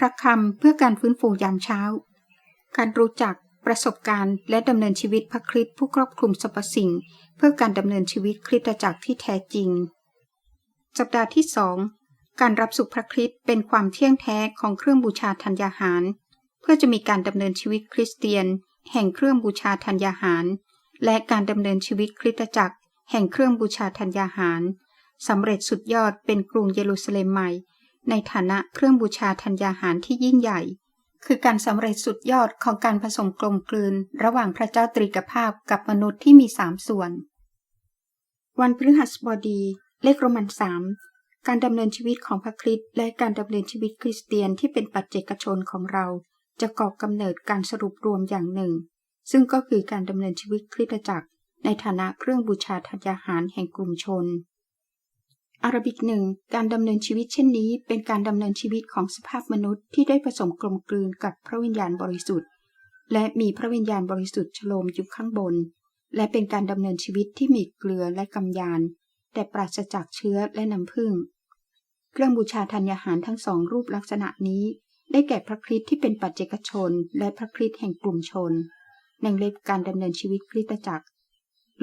พระคำเพื่อการฟื้นฟูยามเช้า การรู้จักประสบการณ์และดำเนินชีวิตพระคริสต์ผู้ครอบคลุมสรรพสิ่ง เพื่อการดำเนินชีวิตคริสตจักรที่แท้จริง สัปดาห์ที่สองการรับสุขพระคริสต์เป็นความเที่ยงแท้ของเครื่องบูชาธัญญาหาร เพื่อจะมีการดำเนินชีวิตคริสเตียน แห่งเครื่องบูชาธัญญาหาร และการดำเนินชีวิตคริสตจักร แห่งเครื่องบูชาธัญญาหารสำเร็จสุดยอดเป็นกรุงเยรูซาเล็มใหม่ ในฐานะเครื่องบูชาธัญญาหารที่ยิ่งใหญ่ คือการสำเร็จสุดยอดของการผสมกลมกลืน ระหว่างพระเจ้าตรีกภาพกับมนุษย์ที่มีสามส่วน วันพฤหัสบดี เลขโรมันสามการดำเนินชีวิตของพระคริสต์และการดำเนินชีวิตคริสเตียนที่เป็นปัจเจกชนของเรา จะก่อกำเนิดการสรุปรวมอย่างหนึ่ง ซึ่งก็คือการดำเนินชีวิตคริสตจักร ในฐานะเครื่องบูชาธัญญาหารแห่งกลุ่มชน อาราบิกหนึ่งการดำเนินชีวิตเช่นนี้เป็นการดำเนินชีวิตของสภาพมนุษย์ที่ได้ผสมกลมกลืนกับพระวิญญาณบริสุทธิ์ และมีพระวิญญาณบริสุทธิ์ฉโลมอยู่ข้างบน และเป็นการดำเนินชีวิตที่มีเกลือและกำยาน แต่ปราศจากเชื้อและน้ำผึ้งเครื่องบูชาธัญญาหารทั้งสองรูปลักษณะนี้ ได้แก่พระคริสต์ที่เป็นปัจเจกชน และพระคริสต์แห่งกลุ่มชนในเล็บการดำเนินชีวิตคริสตจักร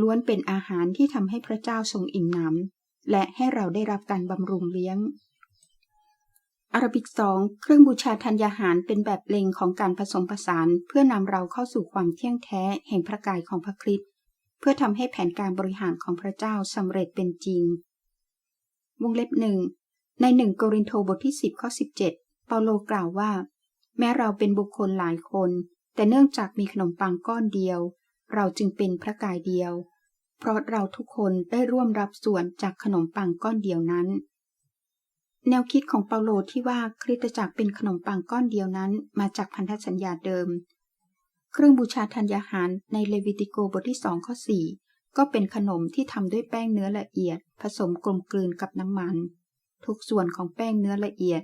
ล้วนเป็นอาหารที่ทำให้พระเจ้าทรงอิ่มหนำ และให้เราได้รับการบำรุงเลี้ยงอาราบิกสองเครื่องบูชาธัญญาหารเป็นแบบเล็งของการผสมผสานเพื่อนำเราเข้าสู่ความเที่ยงแท้แห่งพระกายของพระคริสต์เพื่อทำให้แผนการบริหารของพระเจ้าสำเร็จเป็นจริง วงเล็บหนึ่งในหนึ่งโกรินโทบทที่ 10ข้อ17 เปาโลกล่าวว่า แม้เราเป็นบุคคลหลายคน แต่เนื่องจากมีขนมปังก้อนเดียว เราจึงเป็นพระกายเดียว เพราะเราทุกคนได้ร่วมรับส่วนจากขนมปังก้อนเดียวนั้น แนวคิดของเปาโลที่ว่าคริสตจักรเป็นขนมปังก้อนเดียวนั้น มาจากพันธสัญญาเดิม เครื่องบูชาธัญญาหารในเลวิติโกบทที่สองข้อ4ก็เป็นขนมที่ทำด้วยแป้งเนื้อละเอียด ผสมกลมกลืนกับน้ำมัน ทุกส่วนของแป้งเนื้อละเอียด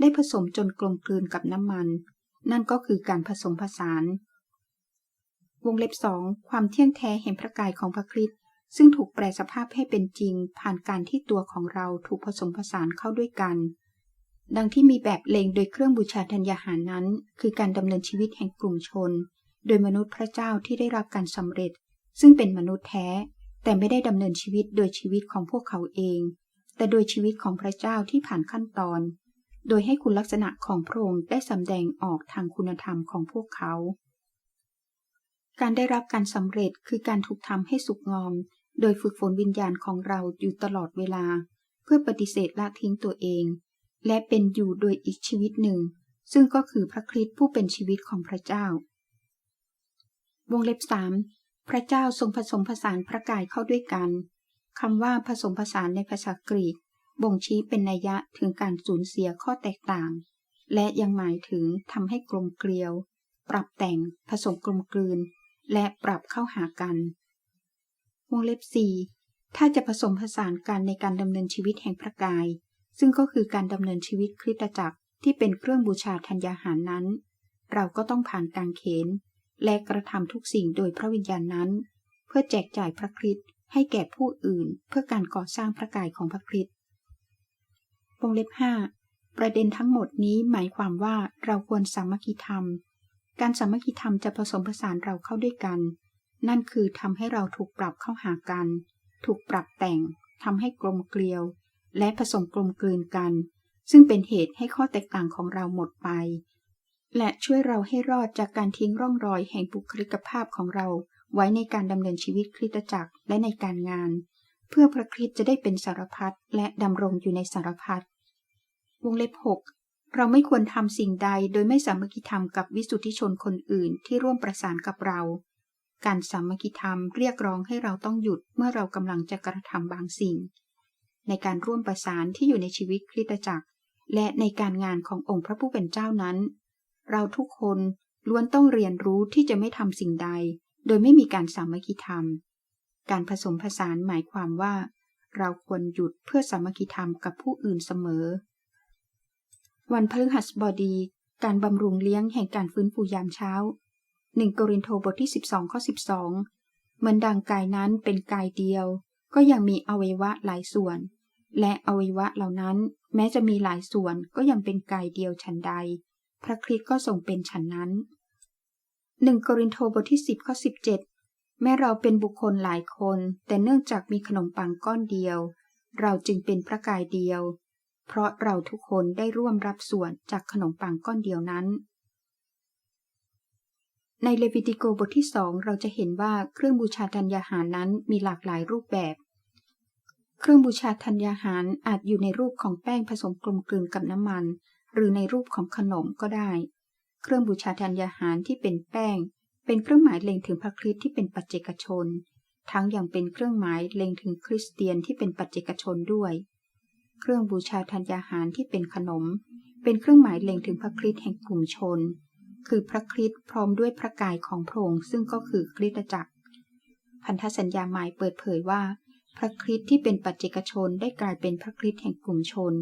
ได้ผสมจนกลมกลืนกับน้ำมัน นั่นก็คือการผสมผสาน วงเล็บสองความเที่ยงแท้แห่งพระกายของพระคริสต์ซึ่งถูกแปลสภาพให้เป็นจริง ผ่านการที่ตัวของเราถูกผสมผสานเข้าด้วยกัน ดังที่มีแบบเลงโดยเครื่องบูชาธัญญาหารนั้น คือการดำเนินชีวิตแห่งกลุ่มชน โดยมนุษย์พระเจ้าที่ได้รับการสำเร็จ ซึ่งเป็นมนุษย์แท้ แต่ไม่ได้ดำเนินชีวิตโดยชีวิตของพวกเขาเอง แต่โดยชีวิตของพระเจ้าที่ผ่านขั้นตอน โดยให้คุณลักษณะของพระองค์ได้สำแดงออกทางคุณธรรมของพวกเขา การได้รับการสำเร็จคือการถูกทำให้สุกงอม โดยฝึกฝนวิญญาณของเราอยู่ตลอดเวลา เพื่อปฏิเสธละทิ้งตัวเอง และเป็นอยู่โดยอีกชีวิตหนึ่ง ซึ่งก็คือพระคริสต์ผู้เป็นชีวิตของพระเจ้า วงเล็บสามพระเจ้าทรงผสมผสานพระกายเข้าด้วยกันคำว่าผสมผสานในภาษากรีก บ่งชี้เป็นนัยยะถึงการสูญเสียข้อแตกต่าง และยังหมายถึงทำให้กลมเกลียว ปรับแต่ง ผสมกลมกลืน และปรับเข้าหากันวงเล็บสี่ถ้าจะผสมผสานกันในการดำเนินชีวิตแห่งพระกาย ซึ่งก็คือการดำเนินชีวิตคริสตจักรที่เป็นเครื่องบูชาธัญญาหารนั้น เราก็ต้องผ่านการเขนและกระทำทุกสิ่งโดยพระวิญญาณนั้น เพื่อแจกจ่ายพระคริสต์ให้แก่ผู้อื่นเพื่อการก่อสร้างพระกายของพระคริสต์วงเล็บห้าประเด็นทั้งหมดนี้หมายความว่าเราควรสามัคคีธรรม การสามัคคีธรรมจะผสมผสานเราเข้าด้วยกัน นั่นคือทำให้เราถูกปรับเข้าหากัน ถูกปรับแต่งทำให้กลมเกลียว และผสมกลมกลืนกัน ซึ่งเป็นเหตุให้ข้อแตกต่างของเราหมดไป และช่วยเราให้รอดจากการทิ้งร่องรอยแห่งบุคลิกภาพของเราไว้ในการดำเนินชีวิตคริสตจักรและในการงาน เพื่อพระคริสต์จะได้เป็นสารพัดและดำรงอยู่ในสารพัดวงเล็บ6 เราไม่ควรทำสิ่งใดโดยไม่สามัคคีธรรมกับวิสุทธิชนคนอื่นที่ร่วมประสานกับเรา การสามัคคีธรรมเรียกร้องให้เราต้องหยุดเมื่อเรากำลังจะกระทำบางสิ่ง ในการร่วมประสานที่อยู่ในชีวิตคริสตจักร และในการงานขององค์พระผู้เป็นเจ้านั้น เราทุกคนล้วนต้องเรียนรู้ที่จะไม่ทำสิ่งใด โดยไม่มีการสามัคคีธรรม การผสมผสานหมายความว่า เราควรหยุดเพื่อสามัคคีธรรมกับผู้อื่นเสมอ วันพฤหัสบดี การบำรุงเลี้ยงแห่งการฟื้นฟูยามเช้าหนึ่งโกรินโทบทที่ 12ข้อ12 เหมือนดังกายนั้นเป็นกายเดียว ก็ยังมีอวัยวะหลายส่วน และอวัยวะเหล่านั้น แม้จะมีหลายส่วนก็ยังเป็นกายเดียวฉันใด พระคริสต์ก็ทรงเป็นฉันนั้นหนึ่งโกรินโทบทที่สิบข้อสิบเจ็ดแม้เราเป็นบุคคลหลายคน แต่เนื่องจากมีขนมปังก้อนเดียว เราจึงเป็นพระกายเดียว เพราะเราทุกคนได้ร่วมรับส่วนจากขนมปังก้อนเดียวนั้น ในเลวิติโกบทที่สองเราจะเห็นว่าเครื่องบูชาธัญญาหารนั้นมีหลากหลายรูปแบบ เครื่องบูชาธัญญาหารอาจอยู่ในรูปของแป้งผสมกลมกลืนกับน้ำมัน หรือในรูปของขนมก็ได้ เครื่องบูชาธัญญาหารที่เป็นแป้ง เป็นเครื่องหมายเล็งถึงพระคริสต์ที่เป็นปัจเจกชน ทั้งยังเป็นเครื่องหมายเล็งถึงคริสเตียนที่เป็นปัจเจกชนด้วย เครื่องบูชาธัญญาหารที่เป็นขนม เป็นเครื่องหมายเล็งถึงพระคริสต์แห่งกลุ่มชน คือพระคริสต์พร้อมด้วยพระกายของพระองค์ซึ่งก็คือคริสตจักร พันธสัญญาหม่เปิดเผยว่า พระคริสต์ที่เป็นปัจเจกชนได้กลายเป็นพระคริสต์แห่งกลุ่มชน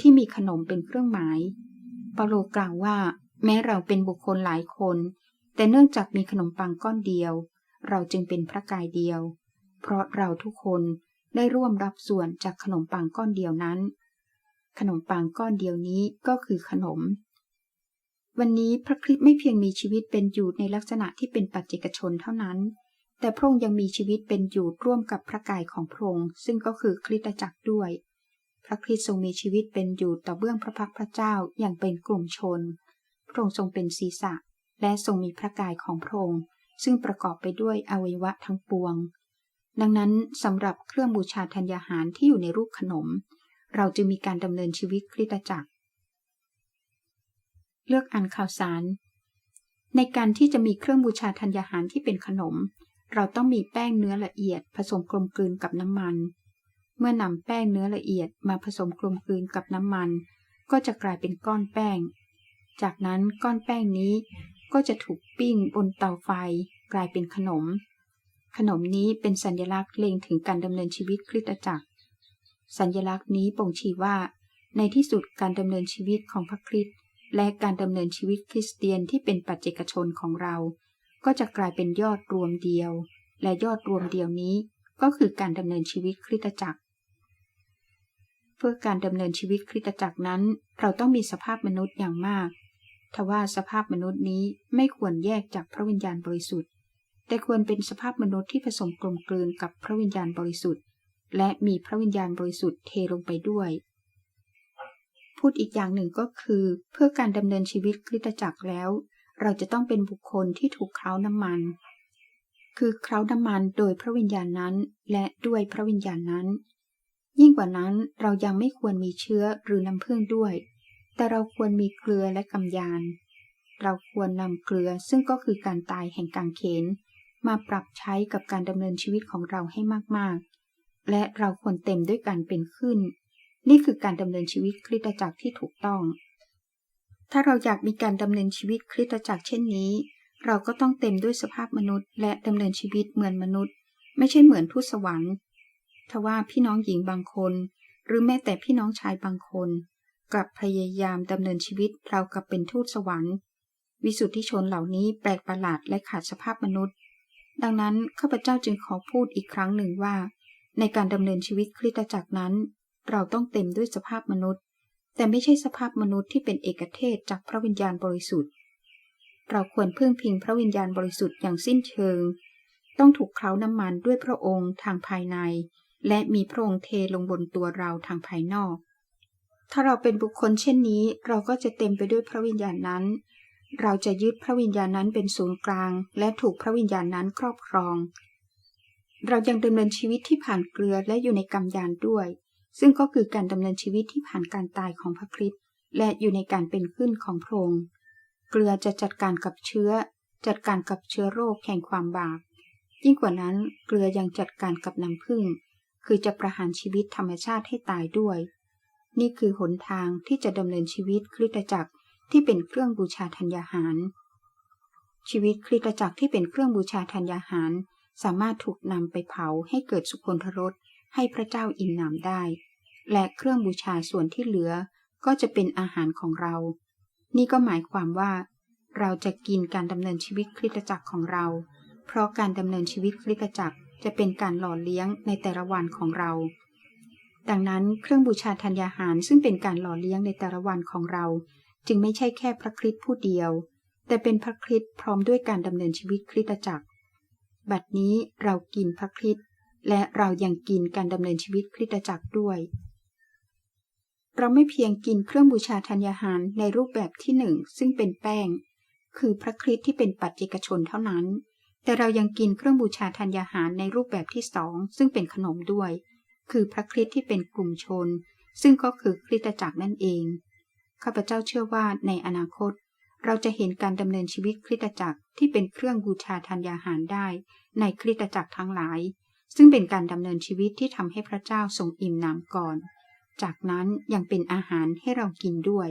ที่มีขนมเป็นเครื่องหมายเปาโลกล่าวว่า แม้เราเป็นบุคคลหลายคน แต่เนื่องจากมีขนมปังก้อนเดียว เราจึงเป็นพระกายเดียว เพราะเราทุกคน ได้ร่วมรับส่วนจากขนมปังก้อนเดียวนั้น ขนมปังก้อนเดียวนี้ก็คือขนม วันนี้พระคริสต์ไม่เพียงมีชีวิตเป็นอยู่ในลักษณะที่เป็นปัจเจกชนเท่านั้น แต่พระองค์ยังมีชีวิตเป็นอยู่ร่วมกับพระกายของพระองค์ซึ่งก็คือคริสตจักรด้วย พระคริสต์ทรงมีชีวิตเป็นอยู่ต่อเบื้องพระพักพระเจ้าอย่างเป็นกลุ่มชน พระองค์ทรงเป็นศีรษะ และทรงมีพระกายของพระองค์ซึ่งประกอบไปด้วยอวัยวะทั้งปวง ดังนั้นสำหรับเครื่องบูชาธัญญาหารที่อยู่ในรูปขนม เราจึงมีการดำเนินชีวิตคริสตจักร เลือกอ่านข่าวสาร ในการที่จะมีเครื่องบูชาธัญญาหารที่เป็นขนม เราต้องมีแป้งเนื้อละเอียด ผสมกลมกลืนกับน้ำมัน เมื่อนำแป้งเนื้อละเอียดมาผสมกลมกลืนกับน้ำมัน ก็จะกลายเป็นก้อนแป้ง จากนั้นก้อนแป้งนี้ก็จะถูกปิ้งบนเตาไฟกลายเป็นขนม ขนมนี้เป็นสัญลักษณ์เล็งถึงการดำเนินชีวิตคริสตจักร สัญลักษณ์นี้บ่งชี้ว่า ในที่สุดการดำเนินชีวิตของพระคริสต์และการดำเนินชีวิตคริสเตียนที่เป็นปัจเจกชนของเรา ก็จะกลายเป็นยอดรวมเดียว และยอดรวมเดียวนี้ ก็คือการดำเนินชีวิตคริสตจักร เพื่อการดำเนินชีวิตคริสตจักรนั้น เราต้องมีสภาพมนุษย์อย่างมากทว่าสภาพมนุษย์นี้ไม่ควรแยกจากพระวิญญาณบริสุทธิ์ แต่ควรเป็นสภาพมนุษย์ที่ผสมกลมกลืนกับพระวิญญาณบริสุทธิ์ และมีพระวิญญาณบริสุทธิ์เทลงไปด้วย พูดอีกอย่างหนึ่งก็คือ เพื่อการดำเนินชีวิตคริสตจักรแล้ว เราจะต้องเป็นบุคคลที่ถูกเคล้าน้ำมัน คือเคล้าน้ำมันโดยพระวิญญาณนั้น และด้วยพระวิญญาณนั้น ยิ่งกว่านั้นเรายังไม่ควรมีเชื้อหรือน้ำผึ้งด้วย แต่เราควรมีเกลือและกำยานเราควรนำเกลือซึ่งก็คือการตายแห่งกางเขน มาปรับใช้กับการดำเนินชีวิตของเราให้มากๆ และเราควรเต็มด้วยการเป็นขึ้น นี่คือการดำเนินชีวิตคริสตจักรที่ถูกต้อง ถ้าเราอยากมีการดำเนินชีวิตคริสตจักรเช่นนี้ เราก็ต้องเต็มด้วยสภาพมนุษย์ และดำเนินชีวิตเหมือนมนุษย์ ไม่ใช่เหมือนทูตสวรรค์ทว่าพี่น้องหญิงบางคน หรือแม้แต่พี่น้องชายบางคนกลับพยายามดำเนินชีวิตเรากับเป็นทูตสวรรค์ วิสุทธิชนเหล่านี้แปลกประหลาดและขาดสภาพมนุษย์ ดังนั้นข้าพเจ้าจึงขอพูดอีกครั้งหนึ่งว่า ในการดำเนินชีวิตคริสตจักรนั้น เราต้องเต็มด้วยสภาพมนุษย์ แต่ไม่ใช่สภาพมนุษย์ที่เป็นเอกเทศจากพระวิญญาณบริสุทธิ์ เราควรพึ่งพิงพระวิญญาณบริสุทธิ์อย่างสิ้นเชิง ต้องถูกเคล้าน้ำมันด้วยพระองค์ทางภายใน และมีพระองค์เทลงบนตัวเราทางภายนอก ถ้าเราเป็นบุคคลเช่นนี้ เราก็จะเต็มไปด้วยพระวิญญาณนั้น เราจะยึดพระวิญญาณนั้นเป็นศูนย์กลาง และถูกพระวิญญาณนั้นครอบครอง เรายังดำเนินชีวิตที่ผ่านเกลือและอยู่ในกำยานด้วย ซึ่งก็คือการดำเนินชีวิตที่ผ่านการตายของพระคริสต์และอยู่ในการเป็นขึ้นของพระองค์เกลือจะจัดการกับเชื้อ จัดการกับเชื้อโรคแห่งความบาป ยิ่งกว่านั้นเกลือยังจัดการกับน้ำผึ้งคือจะประหารชีวิตธรรมชาติให้ตายด้วย นี่คือหนทางที่จะดำเนินชีวิตคริสตจักร ที่เป็นเครื่องบูชาธัญญาหาร ชีวิตคริสตจักรที่เป็นเครื่องบูชาธัญญาหาร สามารถถูกนำไปเผาให้เกิดสุคนทรสให้พระเจ้าอิ่มหนำได้ และเครื่องบูชาส่วนที่เหลือก็จะเป็นอาหารของเรา นี่ก็หมายความว่า เราจะกินการดำเนินชีวิตคริสตจักรของเรา เพราะการดำเนินชีวิตคริสตจักรจะเป็นการหล่อเลี้ยงในแต่ละวันของเรา ดังนั้นเครื่องบูชาธัญญาหารซึ่งเป็นการหล่อเลี้ยงในแต่ละวันของเรา จึงไม่ใช่แค่พระคริสต์ผู้เดียว แต่เป็นพระคริสต์พร้อมด้วยการดำเนินชีวิตคริสตจักร บัดนี้เรากินพระคริสต์และเรายังกินการดำเนินชีวิตคริสตจักรด้วย เราไม่เพียงกินเครื่องบูชาธัญญาหารในรูปแบบที่หนึ่งซึ่งเป็นแป้ง คือพระคริสต์ที่เป็นปัจเจกชนเท่านั้น แต่เรายังกินเครื่องบูชาธัญญาหารในรูปแบบที่สองซึ่งเป็นขนมด้วย คือพระคริสต์ที่เป็นกลุ่มชน ซึ่งก็คือคริสตจักรนั่นเอง ข้าพเจ้าเชื่อว่าในอนาคต เราจะเห็นการดำเนินชีวิตคริสตจักรที่เป็นเครื่องบูชาธัญญาหารได้ ในคริสตจักรทั้งหลาย ซึ่งเป็นการดำเนินชีวิตที่ทำให้พระเจ้าทรงอิ่มหนำก่อน จากนั้นยังเป็นอาหารให้เรากินด้วย